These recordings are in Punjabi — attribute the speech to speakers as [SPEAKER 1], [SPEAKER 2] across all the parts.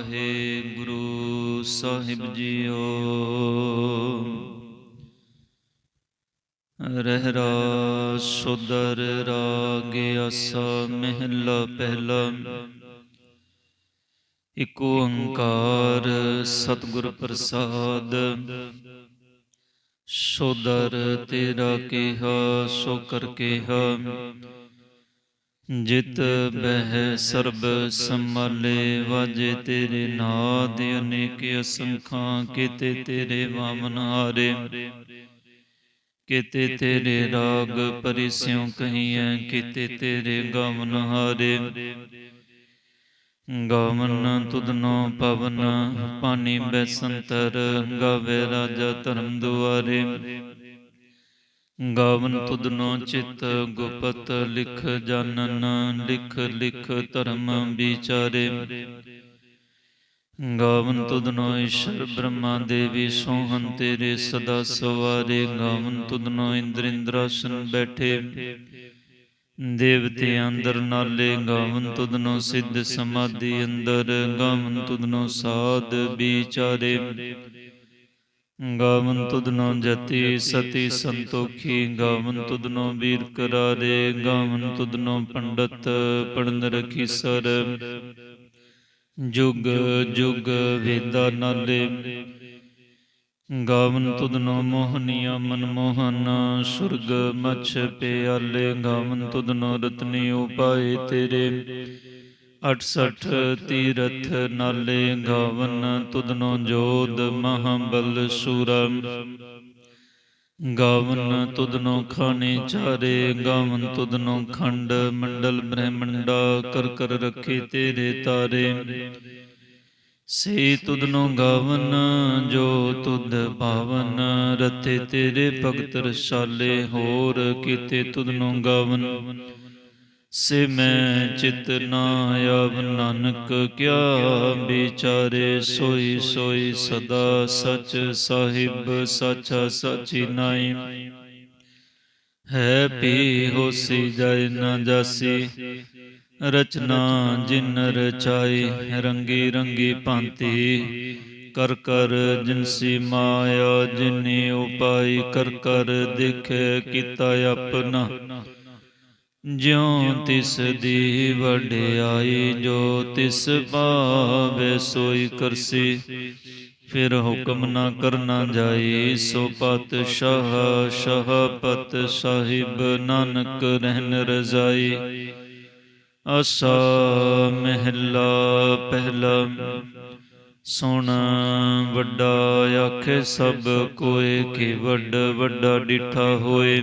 [SPEAKER 1] ਵਾਹਿਗੁਰੂ ਸਾਹਿਬ ਜੀਓ। ਰਹਿਰਾ ਸੁਦਰ ਰਾਗ ਆਸਾ ਮਹਿਲਾ ਪਹਿਲਾ। ਇਕ ਓੰਕਾਰ ਸਤਿਗੁਰ ਪ੍ਰਸਾਦ। ਸੋਦਰ ਤੇਰਾ ਕਿਹਾ, ਸੋ ਕਰ ਕਿਹਾ। ਜਿਤ ਬਹਿ ਸਰਬ ਸੰਭਾਲੇ, ਵਾਜੇ ਤੇਰੇ ਨਾਦ, ਅਨੇਕ ਅਸੰਖਾਂ, ਕਿਤੇ ਤੇਰੇ ਵਾਮਨ ਹਾਰੇ। ਕੀਤੇ ਤੇਰੇ ਰਾਗ ਪਰਿਸਿਉ ਕਹੀਐ, ਕਿਤੇ ਤੇਰੇ ਗਾਵਨ ਹਾਰੇ। ਗਾਵਨ ਤੁਧਨੋ ਪਵਨ, ਪਾਣੀ ਬੈਸੰਤਰ, ਗਾਵੇ ਰਾਜਾ ਧਰਮ ਦੁਆਰੇ। ਗਾਵਨ ਤੁਧਨੋ ਚਿਤ ਗੁਪਤ ਲਿਖ ਜਾਣਨ ਲਿਖ ਲਿਖ ਧਰਮ ਵਿਚਾਰੇ ਗਾਵਨ ਤੁਧਨੋ ਈਸ਼ਰ ਬ੍ਰਹਮਾ ਦੇਵੀ ਸੋਹਨ ਤੇਰੇ ਸਦਾ ਸਵਾਰੇ ਗਾਵਨ ਤੁਧਨੋ ਇੰਦਰ ਇੰਦਰਾਸਨ ਬੈਠੇ ਦੇਵਤੇ ਅੰਦਰ ਨਾਲੇ ਗਾਵਨ ਤੁਧਨੋ ਸਿੱਧ ਸਮਾਧੀ ਅੰਦਰ ਗਾਵਨ ਤੁਧਨੋ ਸਾਧ ਵਿਚਾਰੇ ਗਾਵਨ ਤੁਧਨੋ ਜਤੀ ਸਤੀ ਸੰਤੋਖੀ ਗਾਵਨ ਤੁਧਨੋ ਵੀਰ ਕਰਾਰੇ ਗਾਵਨ ਤੁਧਨੋ ਪੰਡਤ ਪੜਨ ਰਖੀ ਸਰ। ਜੁਗ ਜੁਗ ਵੇਦਾ ਨਾਲੇ। ਗਾਵਨ ਤੁਧਨੋ ਮੋਹਨੀਆ ਮਨਮੋਹਨ ਸੁਰਗ ਮਛ ਪਿਆਲੇ। ਗਾਵਨ ਤੁਧਨੋ ਰਤਨੀ ਉਪਾਏ ਤੇਰੇ। 68 ਤੀਰਥ ਨਾਲੇ ਗਾਵਨ ਤੁਧਨੋ ਜੋਦ ਮਹਾਬਲ ਸੂਰਮ। ਗਾਵਨ ਤੁਧਨੋ ਖਾਣੇ ਚਾਰੇ, ਗਾਵਨ ਤੁਧਨੋ ਖੰਡ, ਮੰਡਲ ਬ੍ਰਹਮੰਡਾ, ਕਰ ਕਰ ਰੱਖੇ ਤੇਰੇ ਤਾਰੇ। ਸੇ ਤੁਧਨੋ ਗਾਵਨ, ਜੋ ਤੁਧ ਭਾਵਨ ਰਤੇ ਤੇਰੇ ਭਗਤ ਰਸਾਲੇ, ਹੋਰ ਕੀਤੇ ਤੁਧਨੋ ਗਾਵਨ। ਸੇ ਮੈਂ ਚਿਤ ਨਾ ਆਵ, ਨਾਨਕ ਕਿਆ ਵਿਚਾਰੇ, ਸੋਈ ਸੋਈ ਸਦਾ ਸਚ ਸਾਹਿਬ, ਸਚਾ ਸਚੀ ਨਾਈ ਹੈ ਪੀ ਹੋਸੀ ਜਾਇ ਨਾ ਜਾਸੀ, ਰਚਨਾ ਜਿਨ ਰਚਾਈ, ਰੰਗੀ ਰੰਗੀ ਭਾਂਤੀ। ਕਰ ਕਰ ਜਿਨਸੀ ਮਾਇਆ, ਜਿਨੇ ਉਪਾਈ, ਕਰ ਕਰ ਦੇਖੇ ਕੀਤਾ ਆਪਣਾ। ਜਿਉ ਤਿਸ ਦੀ ਵਡਿਆਈ, ਜੋ ਤਿਸ ਭਾਵੇ ਸੋਈ ਕਰਸੀ। ਫਿਰ ਹੁਕਮ ਨਾ ਕਰਨਾ ਜਾਈ, ਸੋ ਪਤ ਸ਼ਾਹ ਸ਼ਹਪਤ ਸਾਹਿਬ ਨਾਨਕ ਰਹਿਨ ਰਜ਼ਾਈ। ਆਸਾ ਮਹਿਲਾ ਪਹਿਲਾ, ਸੁਣ ਵੱਡਾ ਆਖੇ ਸਭ ਕੋਏ, ਕੀ ਵੱਡ ਵੱਡਾ ਡਿਠਾ ਹੋਏ।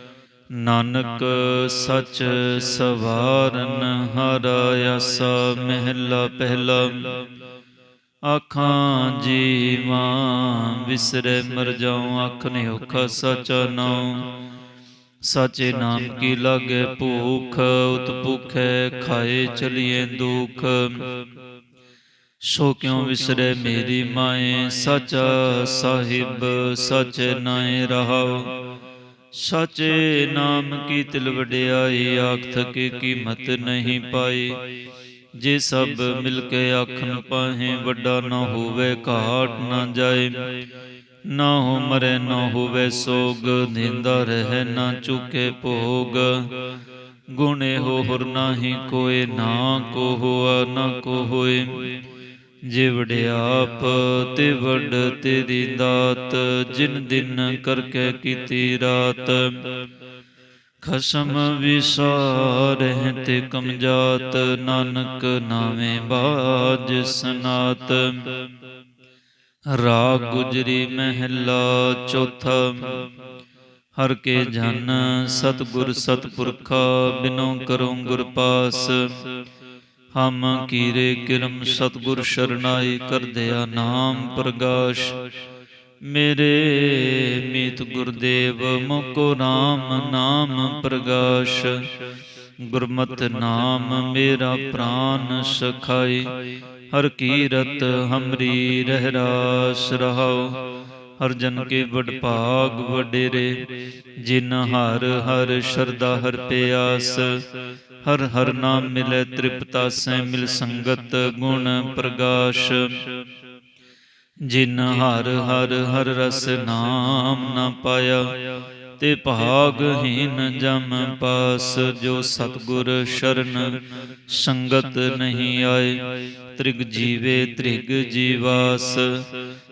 [SPEAKER 1] ਨਾਨਕ ਸਚ ਸਵਾਰਨ ਹਰਾ ਆਸਾ ਮਹਿਲਾ ਪਹਿਲਾ। ਆਖਾਂ ਜੀਵਾਂ ਵਿਸਰੇ ਮਰ ਜਾਉ, ਅੱਖ ਨੇ ਔਖਾ ਸਚਾ ਨਾਉ। ਸਾਚੇ ਨਾਮ ਕੀ ਲਾਗੇ ਭੂਖ, ਉਤ ਭੁਖੈ ਖਾਏ ਚਲੀਏ ਦੁਖ। ਸੋ ਕਿਉ ਵਿਸਰੇ ਮੇਰੀ ਮਾਏ, ਸਚਾ ਸਾਹਿਬ ਸਚ ਨਾਏ ਰਹਾਉ। ਸਾਚੇ ਨਾਮ ਕੀ ਤਿਲ ਵਡਿਆਈ, ਆਖ ਥਕੇ ਕੀਮਤ ਨਹੀਂ ਪਾਈ। ਜੇ ਸਭ ਮਿਲ ਕੇ ਆਖਣ ਪਾਹੇ, ਵੱਡਾ ਨਾ ਹੋਵੇ, ਘਾਟ ਨਾ ਜਾਏ। ਨਾ ਹੋ ਮਰੇ, ਨਾ ਹੋਵੇ ਸੋਗ, ਨਿੰਦਾ ਰਹਿ, ਨਾ ਚੁਕੇ ਭੋਗ। ਗੁਣੇ ਹੋ ਹੁਰ ਨਾਹੀ ਕੋਏ, ਨਾ ਕੋ ਹੋਆ ਨਾ ਕੋ ਹੋਏ ਜੇ ਆਪ ਤੇ ਵਡ ਤੇਰੀ ਦਾਤ, ਜਿਨ ਦਿਨ ਕਰਕੇ ਕੀਤੀ ਰਾਤ। ਖਸਮ ਵਿਸਾਰਹਿ ਤੇ ਕਮਜਾਤ ਨਾਨਕ ਨਾਵੇਂ ਬਾਜ ਸਨਾਤ। ਰਾਗ ਗੁਜਰੀ ਮਹਿਲਾ ਚੌਥਾ, ਹਰ ਕੇ ਜਨ ਸਤਗੁਰ ਸਤਪੁਰਖਾ, ਬਿਨੋ ਕਰੋ ਗੁਰ ਪਾਸ। ਹਮ ਕੀਰੇ ਕਿਰਮ ਸਤਗੁਰ ਸ਼ਰਨਾਈ ਕਰਦਿਆ ਨਾਮ ਪ੍ਰਗਾਸ਼। ਮੇਰੇ ਮੀਤ ਗੁਰਦੇਵ, ਮੁਕੋ RAM ਨਾਮ ਪ੍ਰਗਾਸ਼। ਗੁਰਮਤਿ ਨਾਮ ਮੇਰਾ ਪ੍ਰਾਨ ਸਖਾਈ, ਹਰ ਕੀਰਤ ਹਮਰੀ ਰਹਿ ਰਾਸ ਰਹਾਉ। ਹਰ ਜਨ ਕੇ ਵਡ ਭਾਗ ਵਡੇਰੇ, ਜਿਨ ਹਰ ਹਰ ਸ਼ਰਦਾ ਹਰ ਪਿਆਸ। ਹਰ ਹਰ ਨਾਮ ਮਿਲੇ, ਤ੍ਰਿਪਤਾ ਸੈ ਮਿਲ ਸੰਗਤ ਗੁਣ ਪ੍ਰਗਾਸ਼। ਜਿਨ ਹਰ ਹਰ ਹਰ ਰਸ ਨਾਮ ਨਾ ਪਾਇਆ ਤੇ ਭਾਗਹੀਨ ਜਮ ਪਾਸ, ਜੋ ਸਤਗੁਰ ਸ਼ਰਨ ਸੰਗਤ ਨਹੀਂ ਆਏ। ਤ੍ਰਿਗ ਜੀਵੇ, ਤ੍ਰਿਗ ਜੀਵਾਸ,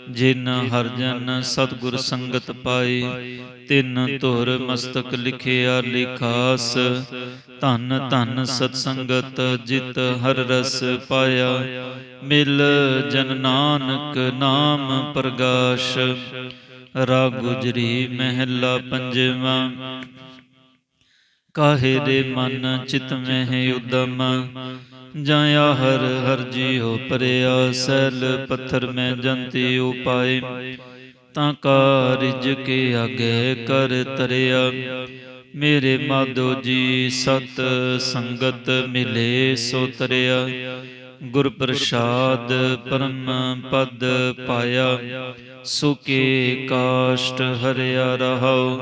[SPEAKER 1] ਜਿਨ ਹਰਜਨ ਸਤਗੁਰ ਸੰਗਤ ਪਾਈ ਤਿੰਨ ਧੁਰ ਮਸਤਕ ਲਿਖਿਆ ਲਿਖਾਸ, ਧਨ ਧਨ ਸਤ ਸੰਗਤ ਜਿਤ ਹਰ ਰਸ ਪਾਇਆ। ਮਿਲ ਜਨ ਨਾਨਕ ਨਾਮ ਪ੍ਰਗਾਸ਼ ਰਾਗ ਗੁਜਰੀ, ਮਹਿਲਾ ਪੰਜਵਾ। ਕਾਹੇ ਦੇ ਮਨ ਚਿਤ ਮਹਿ ਉਦਮ? ਜਾਇਆ ਹਰ ਹਰ ਜੀਉ ਪਰਿਆ, ਸੈਲ ਪੱਥਰ ਮੈਂ ਜੰਤੀ ਉਪਾਏ। ਤਾਂ ਕਾ ਰਿਜ ਕੇ ਆਗੇ ਕਰ ਤਰਿਆ। ਮੇਰੇ ਮਾਧੋ ਜੀ ਸਤ ਸੰਗਤ ਮਿਲੇ ਸੋ ਤਰਿਆ। ਗੁਰ ਪ੍ਰਸਾਦ ਪਰਮ ਪਦ ਪਾਇਆ, ਸੁਕੇ ਕਾਸ਼ਟ ਹਰਿਆ ਰਹਾਉ,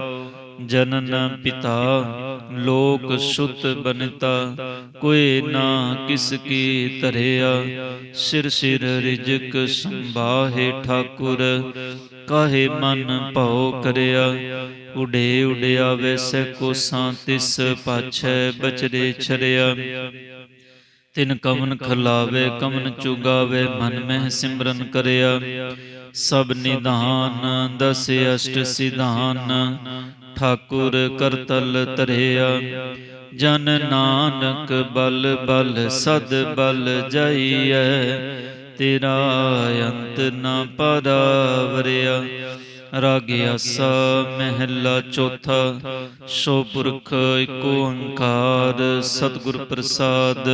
[SPEAKER 1] ਜਨਨ ਪਿਤਾ ਲੋਕ ਸੁਤ ਬਨਤਾ, ਕੋਈ ਨਾ ਕਿਸ ਕੀ ਧਰਿਆ, ਸਿਰ ਸਿਰ ਰਿਜਕ ਸੰਭਾਹੇ ਠਾਕੁਰ, ਕਾਹੇ ਮਨ ਭਉ ਕਰਿਆ, ਉਡੇ ਉਡਿਆ ਵੈਸੇ ਕੋਸਾਂ ਤਿਸ ਪਾਛੈ ਬਚਰੇ ਛਰਿਆ। ਤਿਨ ਕਮਨ ਖਲਾਵੇ ਕਮਨ ਚੁਗਾਵੇ ਮਨ ਮਹਿ ਸਿਮਰਨ ਕਰਿਆ। ਸਭ ਨਿਧਾਨ ਦਸ ਅਸ਼ਟ ਸਿਧਾਨ। ਠਾਕੁਰ ਕਰਤਲ ਧਰਿਆ। ਜਨ ਨਾਨਕ ਬਲ ਬਲ ਸਦ ਬਲ ਜਾਈਐ। ਤੇਰਾ ਅੰਤ ਨਾ ਪਰਾਵਰਿਆ। ਰਾਗ ਆਸਾ ਮਹਿਲਾ ਚੌਥਾ, ਸੋ ਪੁਰਖ ਏਕ ਓੰਕਾਰ, ਸਤਿਗੁਰ ਪ੍ਰਸਾਦ।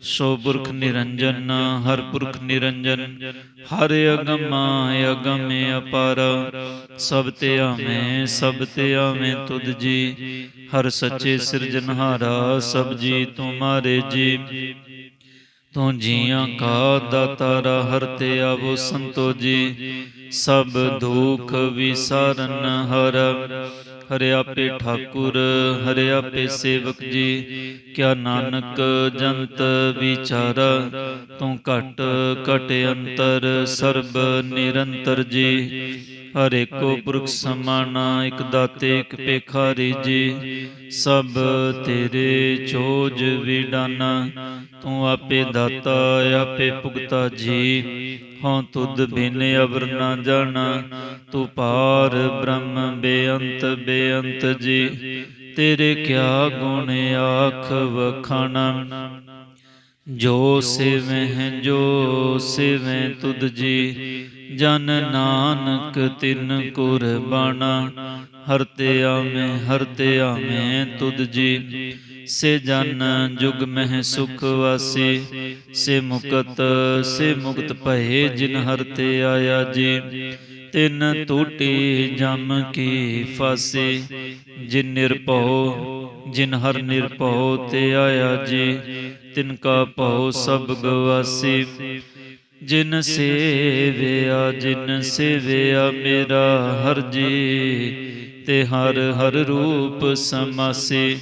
[SPEAKER 1] ਸੋ ਪੁਰਖ ਨਿਰੰਜਨ, ਹਰ ਪੁਰਖ ਨਿਰੰਜਨ, ਹਰ ਅਗਮ ਅਗਮ ਅਪਾਰ। ਸਭ ਤੇ ਆਵੇਂ, ਸਭ ਤੇ ਆਵੇਂ ਤੁਧ ਜੀ, ਹਰ ਸੱਚੇ ਸਿਰਜਨਹਾਰਾ ਸਭ ਜੀ ਤੁਮਾਰੇ ਜੀ। ਤੂੰ ਜੀਆਂ ਕਾ ਦਾਤਾਰਾ ਹਰ ਤੇ ਆਵੋ ਸੰਤੋ ਜੀ ਸਭ ਦੁਖ ਵਿਸਾਰਨ ਹਰ ਹਰਿ ਆਪੇ ਠਾਕੁਰ ਹਰਿ ਆਪੇ ਸੇਵਕ ਜੀ। ਕਿਆ ਨਾਨਕ ਜੰਤ ਵਿਚਾਰਾ ਤੂੰ ਘਟ ਘਟ ਅੰਤਰ ਸਰਬ ਨਿਰੰਤਰ ਜੀ। ਹਰ ਏਕੋ ਪੁਰਖ ਸਮਾਨਾ ਇਕ ਦਾਤੇ ਇਕ ਪੇਖਾਰੀ ਜੀ। ਸਭ ਤੇਰੇ ਚੋਜ ਵਿਡਾਨਾ ਤੂੰ ਆਪੇ ਦਾਤਾ ਆਪੇ ਭੁਗਤਾ ਜੀ। ਹਉ ਤੁਧ ਬਿਨ ਅਵਰ ਨਾ ਜਾਣਾ ਤੂੰ ਪਾਰ ਬ੍ਰਹਮ ਬੇਅੰਤ ਬੇਅੰਤ ਜੀ। ਤੇਰੇ ਕਿਆ ਗੁਣ ਆਖ ਵਖਾਣਾ ਜੋ ਸੇਵਹਿ ਜੋ ਸੇਵਹਿ ਤੁਧ ਜੀ। ਜਨ ਨਾਨਕ ਤਿਨ ਕੁਰਬਾਨਾ ਹਰ ਤੇ ਆਵੇਂ ਹਰ ਤੇ ਆਵੇਂ ਤੁਧ ਜੀ। ਸੇ ਜਨ ਜੁਗ ਮਹਿ ਸੁਖ ਵਾਸੀ, ਸੇ ਮੁਕਤ ਸੇ ਮੁਕਤ ਭਏ ਜਿਨ ਹਰ ਤੇ ਆਇਆ ਜੀ। ਤਿਨ ਟੂਟੀ ਜਮ ਕੀ ਫਾਸੀ, ਜਿਨ ਨਿਰਭਉ, ਜਿਨ ਹਰ ਨਿਰਭਉ ਤੇ ਆਇਆ ਜੀ। ਤਿਨ ਕਾ ਭਉ ਸਭ ਗਵਾਸੀ, ਜਿਨ ਸੇਵਿਆ ਜਿਨ ਸੇਵਿਆ ਮੇਰਾ ਹਰ ਜੀ। ਤੇ ਹਰ ਹਰ ਰੂਪ ਸਮਾਸੇ।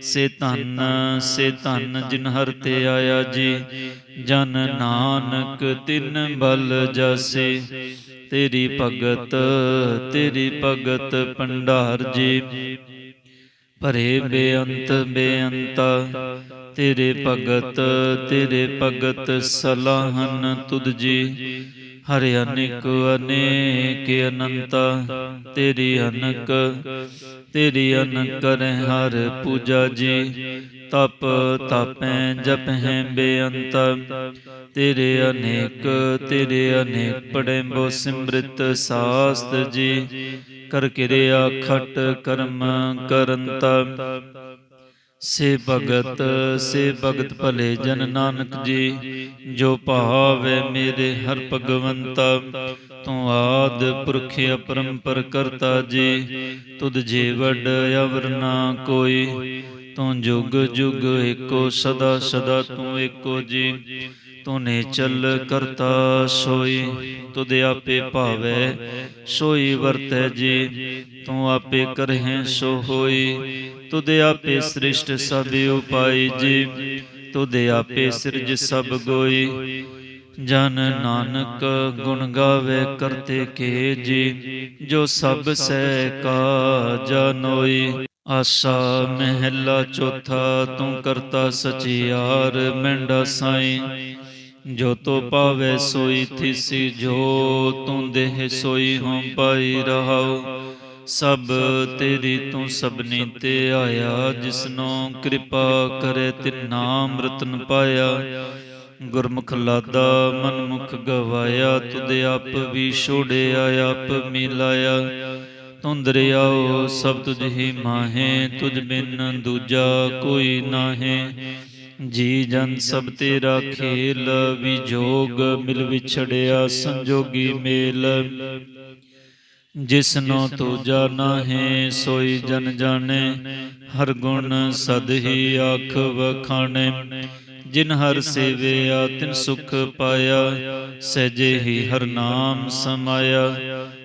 [SPEAKER 1] ਸੇ ਧਨ ਸੇ ਧਨ ਜਿਨ ਹਰ ਤੇ ਆਇਆ ਜੀ। ਜਨ ਨਾਨਕ ਤਿਨ ਬਲ ਜਾਸੇ। ਤੇਰੀ ਭਗਤ ਤੇਰੀ ਭਗਤ ਭੰਡਾਰ ਜੀ। ਭਰੇ ਬੇਅੰਤ ਬੇਅੰਤ, ਤੇਰੇ ਭਗਤ ਤੇਰੇ ਭਗਤ ਸਲਾਹਨ ਤੁਧ ਜੀ। ਹਰਿ ਅਨੇਕ ਅਨੇਕ ਅਨੰਤਾ, ਤੇਰੀ ਅਨਕ ਤੇਰੀ ਅਨਕ ਕਰੈ ਹਰ ਪੂਜਾ ਜੀ। ਤਪ ਤਾਪੈ, ਜਪਹਿ ਬੇਅੰਤ, ਤੇਰੇ ਅਨੇਕ ਤੇਰੇ ਅਨੇਕ ਪੜੇ ਬੋ ਸਿਮ੍ਰਿਤ ਸਾਸਤ ਜੀ। ਕਰ ਕਿਰਿਆ ਖਟ ਕਰਮ ਕਰੰਤ ਸੇ ਭਗਤ ਸੇ ਭਗਤ ਭਲੇ ਜਨ ਨਾਨਕ ਜੀ, ਜੋ ਭਾਵੈ ਮੇਰੇ ਹਰ ਭਗਵੰਤਾ, ਤੂੰ ਆਦ ਪੁਰਖ ਅਪਰੰਪਰ ਕਰਤਾ ਜੀ, ਤੁਧ ਜੇ ਵੱਡ ਅਵਰ ਨਾ ਕੋਈ, ਤੂੰ ਜੁਗ ਜੁਗ ਏਕੋ ਸਦਾ ਸਦਾ ਤੂੰ ਏਕੋ ਜੀ ਤੂੰ ਨੇ ਚੱਲ ਕਰਤਾ ਸੋਈ, ਤੁਧ ਆਪੇ ਭਾਵੈ, ਸੋਈ ਵਰਤੈ ਜੀ, ਤੂੰ ਆਪੇ ਕਰਹਿ ਸੋ ਹੋਈ ਤੁਧ ਆਪੇ ਸ੍ਰਿਸ਼ਟ ਸਭ ਉਪਾਈ ਜੀ, ਤੁਧ ਆਪੇ ਸਿਰਜ ਸਭ ਗੋਈ। ਜਨ ਨਾਨਕ ਗੁਣ ਗਾਵੇ ਕਰਤੇ ਕੇ ਜੀ, ਜੋ ਸਭ ਸਹਿ ਕਾ ਜਨੋਈ ਆਸਾ ਮਹਿਲਾ ਚੌਥਾ, ਤੂੰ ਕਰਤਾ ਸਚਿਆਰ ਮੈਂਡਾ ਸਾਈ। ਜੋ ਤੋ ਪਾਵੇ ਸੋਈ ਥਿਸੀ, ਜੋ ਤੂੰ ਦੇਹ ਸੋਈ ਹਉ ਪਾਈ ਰਹਾਉ, ਸਭ ਤੇਰੀ ਤੂੰ ਸਭਨੀ ਤੇ ਆਇਆ, ਜਿਸਨੋ ਕਿਰਪਾ ਕਰੇ ਤਿਨ ਰਤਨ ਪਾਇਆ। ਗੁਰਮੁਖ ਲਾਦਾ ਮਨਮੁਖ ਗਵਾਇਆ, ਤੁਧ ਆਪ ਵੀ ਛੋੜਿਆ, ਆਪ ਮਿਲਾਇਆ ਤੂੰ ਦਰਿਆਓ ਸਭ ਤੁਝ ਹੀ ਮਾਹੇ, ਤੁਝ ਬਿਨ ਦੂਜਾ ਕੋਈ ਨਾਹੇ। ਜੀ ਜਨ ਸਭ ਤੇਰਾ ਖੇਲ, ਵਿਜੋਗ ਮਿਲ ਵਿਛੜਿਆ, ਸੰਜੋਗੀ ਮੇਲ। ਜਿਸਨੋ ਤੂੰ ਜਾਣਾ ਸੋਈ ਜਨ ਜਾਣੇ, ਹਰ ਗੁਣ ਸਦ ਹੀ ਆਖ ਵਖਾਣੇ। ਜਿਨ ਹਰ ਸੇਵਿਆ, ਤਿਨ ਸੁਖ ਪਾਇਆ, ਸਹਿਜੇ ਹੀ ਹਰ ਨਾਮ ਸਮਾਇਆ।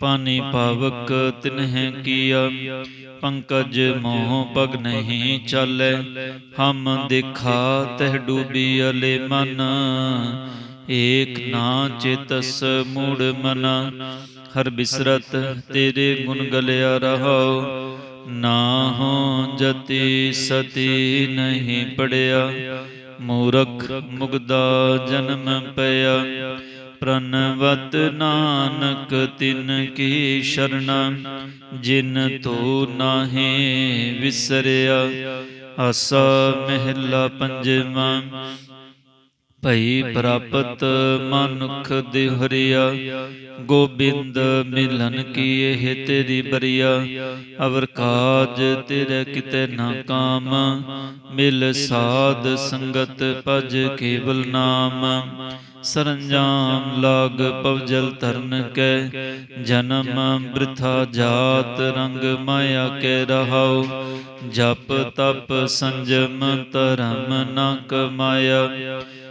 [SPEAKER 1] ਪਾਨੀ ਪਾਵਕ ਤਿਨਹਿ ਕੀਆ, ਪੰਕਜ ਮੋਹ ਪਗ ਨਹੀਂ ਚਾਲੈ, ਹਮ ਦੇਖਾ ਤਹ ਡੂਬੀ ਅਲੇ ਮਨ। ਏਕ ਨਾ ਚੇਤਸ ਮੂੜ ਮਨਾ, ਹਰ ਬਿਸਰਤ ਤੇਰੇ ਗੁਣ ਗਲਿਆ ਰਹਾਉ। ਨਾ ਹੋ ਜਤੀ ਸਤੀ ਨਹੀਂ ਪੜਿਆ, ਮੂਰਖ ਮੁਗਦਾ ਜਨਮ ਪਿਆ। ਪ੍ਰਨਵਤ ਨਾਨਕ ਤਿਨ ਕੀ ਸ਼ਰਣਾ ਜਿਨ ਤੋ ਨਾਹੀ ਵਿਸਰਿਆ। ਆਸਾ ਮਹਿਲਾ ਪੰਜਵਾਂ, ਭਈ ਪ੍ਰਾਪਤ ਮਨੁਖ ਦੇਹਰਿਆ। ਗੋਬਿੰਦ ਮਿਲਨ ਕੀ ਇਹ ਤੇਰੀ ਬਰੀਆ, ਅਵਰ ਕਾਜ ਤੇਰੇ ਕਿਤੇ ਨਾ ਕਾਮ। ਮਿਲ ਸਾਧ ਸੰਗਤ ਭਜ ਕੇਵਲ ਨਾਮ। ਸਰੰਜਾਮ ਲਾਗ ਪਵਜਲ ਤਰਨ ਕੈ, ਜਨਮ ਬ੍ਰਿਥਾ ਜਾਤ ਰੰਗ ਮਾਇਆ ਕੈ ਰਹਾਉ। ਜਪ ਤਪ ਸੰਜਮ ਧਰਮ ਨਾ ਕਮਾਇਆ।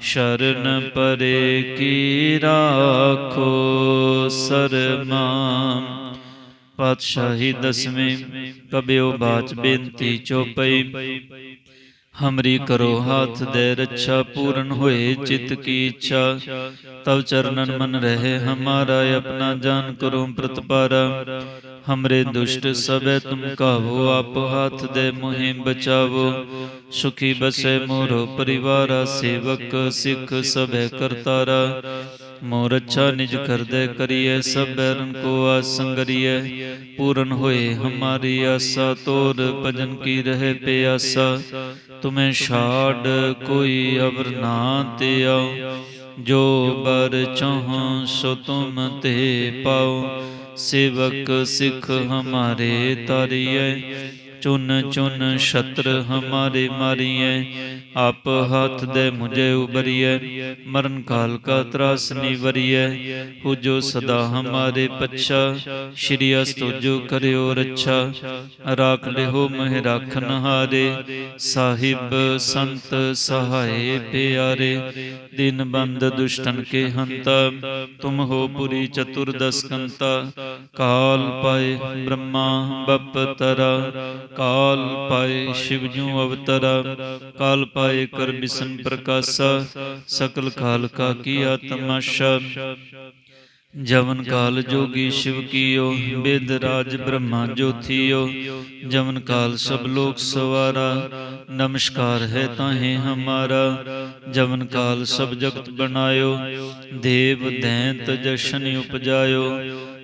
[SPEAKER 1] ਸ਼ਰਨ ਪਰੇ ਕੀ ਰਾਖੋ ਸਰਮਾ? ਪਾਤਸ਼ਾਹੀ ਦਸਵੇਂ ਕਬਿਓ ਬਾਚ ਬੇਨਤੀ ਚੋਪਈ। ਹਮਰੀ ਕਰੋ ਹਾਥ ਦੇ ਰੱਛਾ ਪੂਰਨ ਹੋਏ ਚਿਤ ਕੀ ਇੱਛਾ। ਤਵ ਚਰਨਨ ਮਨ ਰਹੇ ਹਮਾਰਾ, ਆਪਣਾ ਜਾਨ ਕਰੋ ਪ੍ਰਤਪਾਰਾ। ਹਮਰੇ ਦੁਸ਼ਟ ਸਭੈ ਤੁਮ ਕਾਵੋ ਆਪ ਹਾਥ ਦੇ ਮੋਹਿ ਬਚਾਵੋ ਸੁਖੀ ਬਸੈ ਮੋਰੋ ਪਰਿਵਾਰਾ ਸੇਵਕ ਸਿੱਖ ਸਭੈ ਕਰਤਾਰਾ ਮੋਰ ਅੱਛਾ ਨਿਜ ਕਰਦੇ ਕਰੀਏ ਸਭ ਬੈਰਨ ਕੋ ਆਸੰਗਰੀਏ ਪੂਰਨ ਹੋਏ ਹਮਾਰੀ ਆਸਾ ਤੋਰ ਭਜਨ ਕੀ ਰਹੇ ਪਿਆਸਾ ਤੁਮੇ ਛਾੜ ਕੋਈ ਅਵਰ ਨਾ ਤੇ ਆਓ ਜੋ ਬਰ ਚਾਹ ਸੋ ਤੁਮ ਤੇ ਸੇਵਕ ਸਿੱਖ ਹਮਾਰੇ ਤਰਿਐ। ਚੁਨ ਚੁਨ ਸ਼ਤਰ ਹਮਾਰੇ ਮਾਰੀਐ, ਆਪ ਹੱਥ ਦੇ ਮੁਝੇ ਉਬਰੀਐ ਮਰਨ ਕਾਲ ਕਾ ਤਰਾਸ ਨਿਵਰੀਐ ਹੋ ਜੋ ਸਦਾ ਹਮਾਰੇ ਪੱਛਾ, ਸ਼੍ਰੀ ਅਸਤੋ ਜੋ ਕਰਿਓ ਰੱਛਾ, ਰਾਖ ਲਿਹੋ ਮਹਿ ਰਾਖਨ ਹਾਰੇ ਸਾਹਿਬ ਸੰਤ ਸਹਾਏ ਪਿਆਰੇ, ਦਿਨ ਬੰਦ ਦੁਸ਼ਟਨ ਕੇ ਹੰਤਾ, ਤੁਮ ਹੋ ਪੁਰੀ ਚਤੁਰਦਸ ਕੰਤਾ, ਕਾਲ ਪਾਏ ਬ੍ਰਹਮਾ ਬਪ ਤਰਾ ਕਾਲ ਪਾਏ ਸ਼ਿਵ ਜੂ ਅਵਤਰਾ, ਕਾਲ ਪਾਏ ਕਰ ਬਿਸਨ ਪ੍ਰਕਾਸ਼ਾ ਸਕਲ ਕਾਲ ਕਾ ਕੀਆ ਤਮਾਸ਼ਾ ਜਵਨ ਕਾਲ ਜੋਗੀ ਸ਼ਿਵ ਕੀਓ ਬਿਦ ਰਾਜ ਬ੍ਰਹਮਾ ਜੋਥੀਓ ਜਵਨ ਕਾਲ ਸਭ ਲੋਕ ਸਵਾਰਾ ਨਮਸਕਾਰ ਹੈ ਤਾਹੇ ਹਮਾਰਾ। ਜਵਨ ਕਾਲ ਸਭ ਜਗਤ ਬਣਾਇਓ। ਦੇਵ ਦੈਂਤ ਜਸ਼ਨ ਉਪਜਾਇਓ।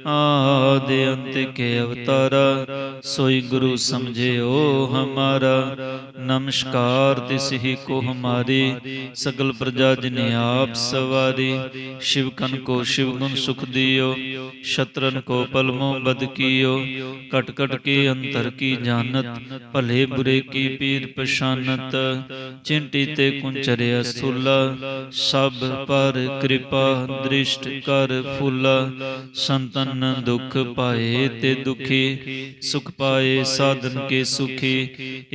[SPEAKER 1] ਆਦਿ ਅੰਤ ਕੇ ਅਵਤਾਰਾ। ਸੋਈ ਗੁਰੂ ਸਮਝਿਓ ਹਮਾਰਾ। ਨਮਸਕਾਰ ਤਿਸ ਹੀ ਕੋ ਹਮਾਰੀ। ਸਗਲ ਪ੍ਰਜਾ ਜਿਨ ਆਪ ਸਵਾਰੀ। ਸ਼ਿਵ ਕਨ ਕੋ ਸ਼ਿਵ ਗੁਣ सुख दियो, शत्रन को पलमो बद कियो। कट कट के अंतर की जानत, भले बुरे की पीर पशानत चिंटी ते कुंचरिया स्थूला सब पर कृपा दृष्ट कर फूला। संतन दुख पाए ते दुखी, सुख पाए साधन के सुखी।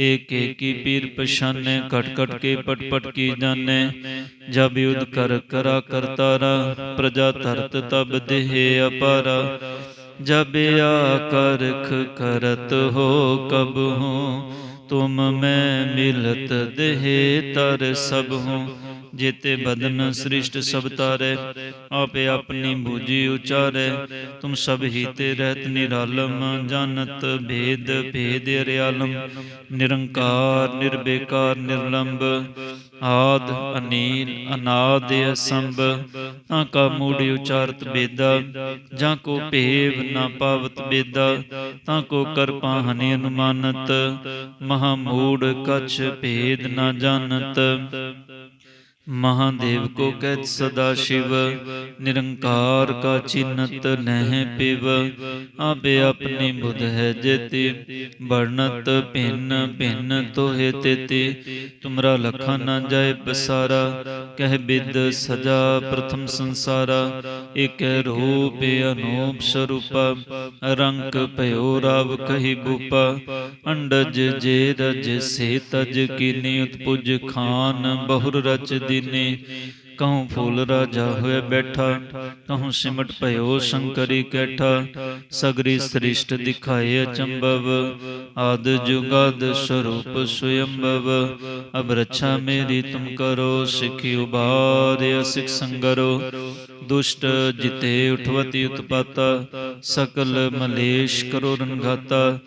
[SPEAKER 1] एक एक की पीर पशाने कट कट के पट पट की जाने। जब युद्ध कर करा करतारा, प्रजा तरत तब ਤਬਦ ਹੈ ਅਪਰ, ਜਬ ਆਕਰਖ ਕਰਤ ਹੋ ਕਬ ਹੋ, ਤੁਮ ਮੈਂ ਮਿਲਤ ਦੇਹ ਤਰ ਸਭ ਹੂੰ। ਜੇਤੇ ਬਦਨ ਸ੍ਰਿਸ਼ਟ ਸਭ ਤਾਰੇ, ਆਪੇ ਆਪਣੀ ਬੂਜੀ ਉਚਾਰੇ। ਤੁਮ ਸਭ ਹੀ ਤੇ ਰਹਿਤ ਨਿਰਾਲਮ ਜਾਣਤ ਭੇਦ ਭੇਦ ਰਿਆਲਮ ਨਿਰੰਕਾਰ, ਨਿਰਬੇਕਾਰ, ਨਿਰਲੰਬ, ਆਦ, ਅਨੀਲ, ਅਨਾਦ, ਅਸੰਭ। ਤਾਂ ਕਾ ਮੂੜਿ ਉਚਾਰਤ ਬੇਦਾ, ਜਾਂ ਕੋ ਭੇਵ ਨਾ ਪਾਵਤ ਬੇਦਾ। ਤਾਂ ਕੋ ਕਰਪਾ ਹਨਿ ਅਨੁਮਾਨਤ, ਮਹਾ ਮੂੜ ਕਛ ਭੇਦ ਨਾ ਜਾਣਤ। महादेव को कहत सदा शिव निरंकार का चिन्हत नह पिव आपे अपनी बुध है जेति वर्णत भिन्न भिन्न तोहे तेति तुमरा लखा न जाय पसारा कह बिद सजा प्रथम संसारा एक रूप अनूप स्वरूपा रंक पयो राव कही भूपा अंडज जे रज से तज कीनी उत्पुज खान बहुर रच ਦੀਨੇ ਕਹੂੰ ਫੂਲ ਰਾਜਾ ਹੋਏ ਬੈਠਾ, ਕਹੂੰ ਸਿਮਟ ਭਇਓ ਸ਼ੰਕਰੀ ਕੈਠਾ, ਸਗਰੀ ਸ੍ਰਿਸ਼ਟ ਦਿਖਾਏ ਅਚੰਭਵ ਆਦ ਜੁਗਾਦ ਸਰੂਪ ਸੁਯੰਭਵ ਅਬ ਰੱਛਾ ਮੇਰੀ ਤੁਮ ਕਰੋ, ਸਿਖੀ ਉਬਾਰਿ ਸਿਖ ਸੰਗਰੋ, ਦੁਸ਼ਟ ਜਿਤੇ ਉਠਵਤੀ ਉਤਪਾਤਾ, ਸਕਲ ਮਲੇਸ਼ ਕਰੋ ਰੰਗਾਤਾ,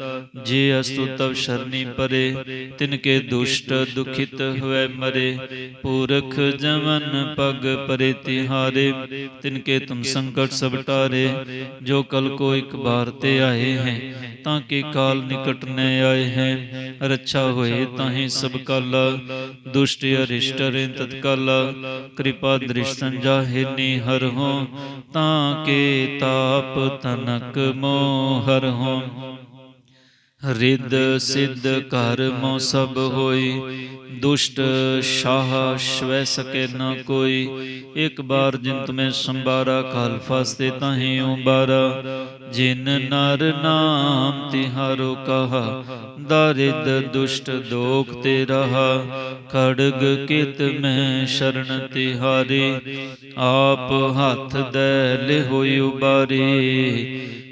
[SPEAKER 1] ਜੇ ਅਸਤੁ ਤਵ ਸ਼ਰਨੀ ਪਰੇ, ਤਿਨ ਕੇ ਦੁਸ਼ਟ ਦੁਖਿਤ ਹੋਏ ਮਰੇ, ਪੂਰਖ ਜਵਨ ਪਗ ਪਰੇ ਤਿਹਾਰੇ ਤਿਨ ਕੇ ਤੁਮ ਸੰਕਟ ਸਭ ਟਾਰੇ, ਜੋ ਕਲ ਕੋ ਇੱਕ ਬਾਰ ਤੇ ਆਏ ਹੈ, ਤਾਂ ਕੇ ਕਾਲ ਨਿਕਟ ਨ ਆਏ ਹੈ। ਰੱਛਾ ਹੋਏ ਤਾਹੇ ਸਭ ਕਾਲਾ, ਦੁਸ਼ਟ ਅਰਿਸ਼ਟ ਰੇ ਤਤਕਾਲਾ ਕਿਰਪਾ ਦ੍ਰਿਸ਼ ਸੰਜਾਹਿਨੀ ਹਰ ਹੋ, ਤਾਂ ਕੇ ਤਾਪ ਤਨਕ ਮੋਹਰ ਹੋ। ਰਿੱਧ ਸਿੱਧ ਕਰਮ ਮੋ ਸਭ ਹੋਈ, ਦੁਸ਼ਟ ਸ਼ਾਹ ਸ਼ਵੈ ਸਕੇ ਨ ਕੋਈ। ਇੱਕ ਬਾਰ ਜਿਨ ਤੁਮੇ ਸੰਬਾਰਾ ਕਾਲ ਫਾਸਤੇ ਤਾਹੇ ਉਬਾਰਾ ਜਿਨ ਨਰ ਨਾਮ ਤਿਹਾਰੋ ਕਹਾ ਦਰਿਦ ਦੁਸ਼ਟ ਦੋਖ ਤੇ ਰਹਾ। ਖੜਗ ਕਿਤ ਮੈਂ ਸ਼ਰਨ ਤਿਹਾਰੇ, ਆਪ ਹੱਥ ਦੇ ਲਿਹੋਈ ਉਬਾਰੇ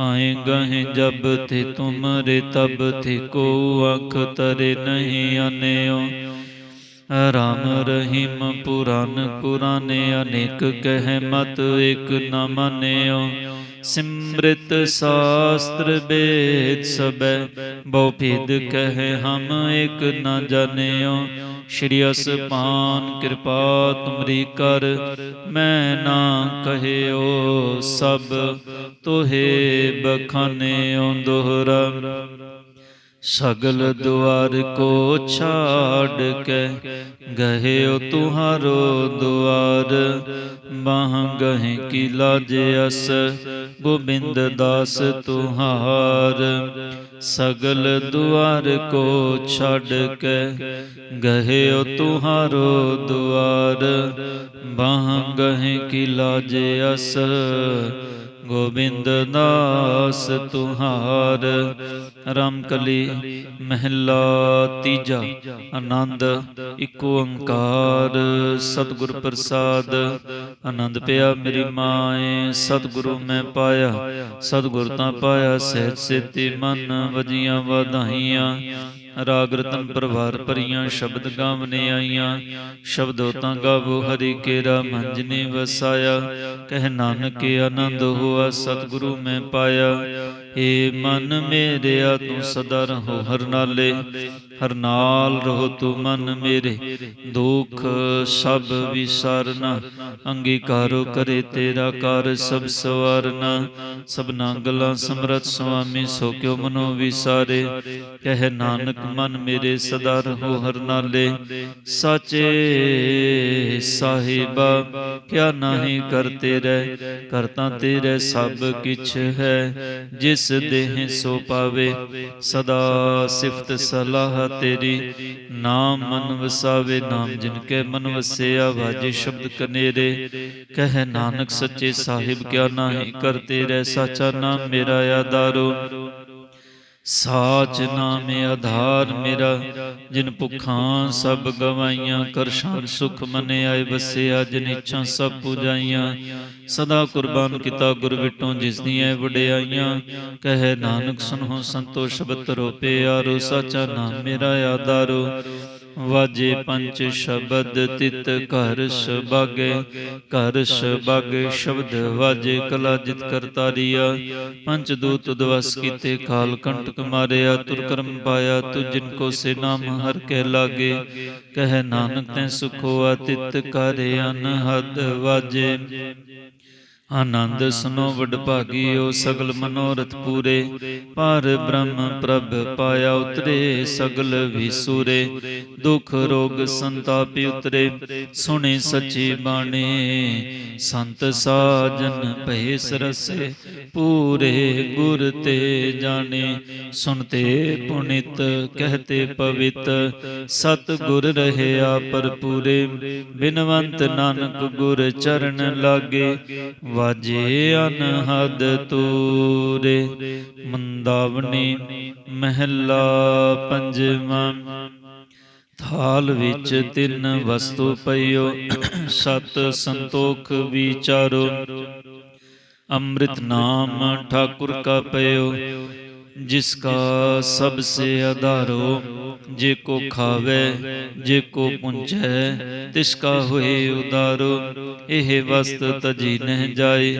[SPEAKER 1] ਆਏ ਗਹਿ ਜਬ ਤੇ ਤੁਮਰੇ ਤਬ ਤੇ ਕੋ ਅੱਖ ਤਰੇ ਨਹੀਂ ਆਨਿਓ ਰਾਮ ਰਹੀਮ ਪੁਰਾਨ ਪੁਰਾਨੇ ਅਨੇਕ ਕਹਿ ਮਤ ਇਕ ਨ ਮਾਨਿਓ। ਸਿਮ੍ਰਿਤ ਸਾਸਤਰ ਵੇਦ ਸਬੈ ਬਹੁ ਭੇਦ ਕਹਿ ਹਮ ਇਕ ਨ ਜਾਣਿਓ। ਸ਼੍ਰੀ ਅਸਪਾਨ ਕਿਰਪਾ ਤੁਮਰੀ ਕਰ, ਮੈਂ ਨਾ ਕਹਿਓ ਸਭ, ਤੋਹੇ ਬਖਾਨਿਓ ਦੁਹਰਾ। ਸਗਲ ਦੁਆਰ ਕੋ ਛਾੜ ਕੇ ਗਹਿਓ ਤੁਹਾਰੋ ਦੁਆਰ। ਬਾਹ ਗਹਿ ਕੀ ਲਾਜ ਅਸ, ਗੋਬਿੰਦ ਦਾਸ ਤੁਹਾਰ। ਸਗਲ ਦੁਆਰ ਕੋ ਛੱਡ ਕੇ ਗਹਿਓ ਤੁਹਾਰੋ ਦੁਆਰ। ਬਾਹ ਗਹਿ ਕੀ ਲਾਜ ਅਸ ਗੋਬਿੰਦ ਦਾਸ ਤੁਹਾਰ, ਰਾਮਕਲੀ ਮਹਿਲਾ ਤੀਜਾ, ਆਨੰਦ ਇੱਕ ਓੰਕਾਰ, ਸਤਿਗੁਰ ਪ੍ਰਸਾਦ। ਆਨੰਦ ਪਿਆ ਮੇਰੀ ਮਾਏ, ਸਤਿਗੁਰੂ ਮੈਂ ਪਾਇਆ, ਸਤਿਗੁਰ ਤਾਂ ਪਾਇਆ ਸਹਿਜ ਸੇਤੀ ਮਨ ਵਜੀਆਂ ਵਧਾਈਆਂ। ਰਾਗ ਰਤਨ ਪਰਵਾਰ ਭਰੀਆਂ ਸ਼ਬਦ ਗਾਵਨੇ ਆਈਆਂ। ਸ਼ਬਦੋ ਤਾਂ ਗਾਵੋ, ਹਰੀ ਕੇਰਾ ਮੰਜਨੇ ਵਸਾਇਆ। ਕਹਿ ਨਾਨਕ ਆਨੰਦ ਹੋਆ, ਸਤਿਗੁਰੂ ਮੈਂ ਪਾਇਆ। ਏ ਮਨ ਮੇਰਿਆ ਤੂੰ ਸਦਾ ਰਹੋ ਹਰ ਨਾਲੇ, ਹਰ ਨਾਲ ਰਹੋ ਤੂੰ ਮਨ ਮੇਰੇ। ਦੁਖ ਸਭ ਵਿਸਾਰਨਾ, ਅੰਗੀਕਾਰੋ ਕਰੇ ਤੇਰਾ ਕਾਰ ਸਭ ਸਵਾਰਨਾ। ਸਭਨਾ ਗੱਲਾਂ ਸਮਰਤ ਸੁਆਮੀ, ਸੋ ਕਿਉ ਮਨੋ ਵਿਸਾਰੇ? ਕਹਿ ਨਾਨਕ, ਮਨ ਮੇਰੇ ਸਦਾ ਰਹੋ ਹਰ ਨਾਲੇ। ਸਾਚੇ ਸਾਹਿਬਾ, ਕਿਆ ਨਾਹੀ ਕਰਤੇ ਰਹਿ? ਕਰਤਾ ਤੇਰੇ ਸਭ ਕਿਛ ਹੈ। ਜਿਸ ਦੇਹ ਸੋ ਪਾਵੇ, ਸਦਾ ਸਿਫਤ ਸਲਾਹ ਤੇਰੀ। ਨਾਮ ਮਨ ਵਸਾਵੇ, ਨਾਮ ਜਿਨ ਕੇ ਮਨ ਵਸਿਆ, ਵਾਜੇ ਸ਼ਬਦ ਕਨੇਰੇ। ਕਹਿ ਨਾਨਕ ਸੱਚੇ ਸਾਹਿਬ ਕਿਆ ਨਾਹੀ ਕਰਤੇ ਰਹਿ ਸਾਚਾ ਨਾਮ ਮੇਰਾ ਆਧਾਰੋ। ਸਾਚ ਨਾਮੇ ਆਧਾਰ ਮੇਰਾ, ਜਿਨ ਭੁੱਖਾਂ ਸਭ ਗਵਾਈਆਂ ਕਰਸ਼ਾਨ ਸੁਖ ਮਨੇ ਆਏ ਵਸਿਆ, ਜਿਨ ਇੱਛਾ ਸਭ ਪੁਜਾਈਆਂ। ਸਦਾ ਕੁਰਬਾਨ ਕੀਤਾ ਗੁਰ ਵਿਟੋਂ, ਜਿਸ ਦੀਆਂ ਵਡਿਆਈਆਂ, ਕਹੇ ਨਾਨਕ ਸੁਨੋ ਸੰਤੋ ਸ਼ਬਦ ਰੋਪੇ ਪਿਆਰੋ ਸਾਚਾ ਨਾਮ ਮੇਰਾ ਆਧਾਰੋ। ਵਾਜੇ ਪੰਜ ਸ਼ਬਦ ਤਿਤ ਘਰ ਸਬਾਗੇ ਘਰ ਸਬਾਗੇ ਸ਼ਬਦ ਵਾਜੇ ਕਲਾ ਜਿਤ ਕਰਤਾਰੀਆ ਪੰਜ ਦੂਤ ਦਵਸ ਕੀਤੇ ਕਾਲ ਕੰਟਕ ਮਾਰਿਆ, ਤੁਰ ਕਰਮ ਪਾਇਆ, ਤੁ ਜਿਨ ਕੋ ਸੇ ਨਾਮ ਹਰ ਕਹਿ ਲਾਗੇ। ਕਹਿ ਨਾਨਕ ਤੈ ਸੁਖੋ ਅਤਿਤ ਕਰੇ ਅਨਹਦ ਵਾਜੇ। ਆਨੰਦ ਸੁਨੋ ਵਡ ਭਾਗੀਓ ਸਗਲ ਮਨੋਰਥ ਪੂਰੇ। ਪਰ ਬ੍ਰਹਮ ਪ੍ਰਭ ਪਾਇਆ ਉਤਰੇ, ਸਗਲ ਵਿਸੂਰੇ ਦੁਖ ਰੋਗ ਸੰਤਾਪਿ ਉਤਰੇ, ਸੁਣੇ ਸੱਚੀ ਬਾਣੀ। ਸੰਤ ਸਾਜਨ ਭਏ ਸਰਸੇ ਪੂਰੇ ਗੁਰ ਤੇ ਜਾਣੇ। ਸੁਣਤੇ ਪੁਨਿਤ, ਕਹਤੇ ਪਵਿੱਤ। ਸਤ ਗੁਰ ਰਹਿਆ ਪਰਪੂਰੇ ਬਿਨਵੰਤ ਨਾਨਕ ਗੁਰ ਚਰਨ ਲਾਗੇ। ਵਾਜੇ ਅਨਹਦ ਤੂਰੇ, ਮੰਦਾਵਨੀ ਮਹਿਲਾ ਪੰਜਵਾਂ। ਥਾਲ ਵਿੱਚ ਤਿੰਨ ਵਸਤੂ ਪਈਓ, ਸਤ ਸੰਤੋਖ ਵਿਚਾਰੋ। ਅੰਮ੍ਰਿਤ ਨਾਮ ਠਾਕੁਰ ਕਾ ਪਇਓ ਜਿਸ ਕਾ ਸਭ ਸੇ ਆਧਾਰੋ, ਜੇ ਕੋ ਖਾਵੇ, ਜੇ ਕੋ ਪੁੰਚੈ ਤਿਸ ਉਦਾਰੋ, ਇਹ ਵਸਤ ਤਜੀ ਨਹਿ ਜਾਏ,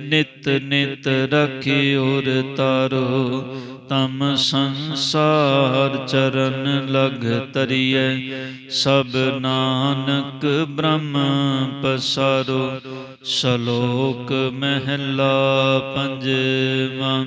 [SPEAKER 1] ਨਿਤ ਨਿਤ ਰਖੀ ਔਰ ਤਾਰੋ ਤਮ ਸੰਸਾਰ ਚਰਨ ਲਗ ਤਰੀਐ, ਸਭ ਨਾਨਕ ਬ੍ਰਹਮ ਪਸਾਰੋ। ਸ਼ਲੋਕ ਮਹਿਲਾ ਪੰਜਵਾਂ।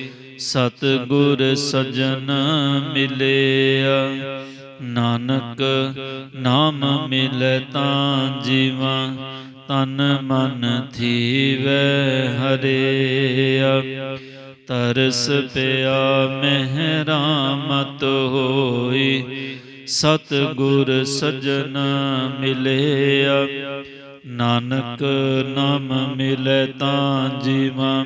[SPEAKER 1] ਸਤ ਗੁਰ ਸਜਣ ਮਿਲਿਆ। ਨਾਨਕ ਨਾਮ ਮਿਲੈ ਤਾਂ ਜੀਵਾ, ਤਨ ਮਨ ਥੀਵੈ ਹਰਿਆ। ਤਰਸ ਪਿਆ ਮਹਿਰਾਮਤ ਹੋਈ ਸਤ ਗੁਰ ਸਜਣ ਮਿਲਿਆ। ਨਾਨਕ ਨਾਮ ਮਿਲੈ ਤਾਂ ਜੀਵਾ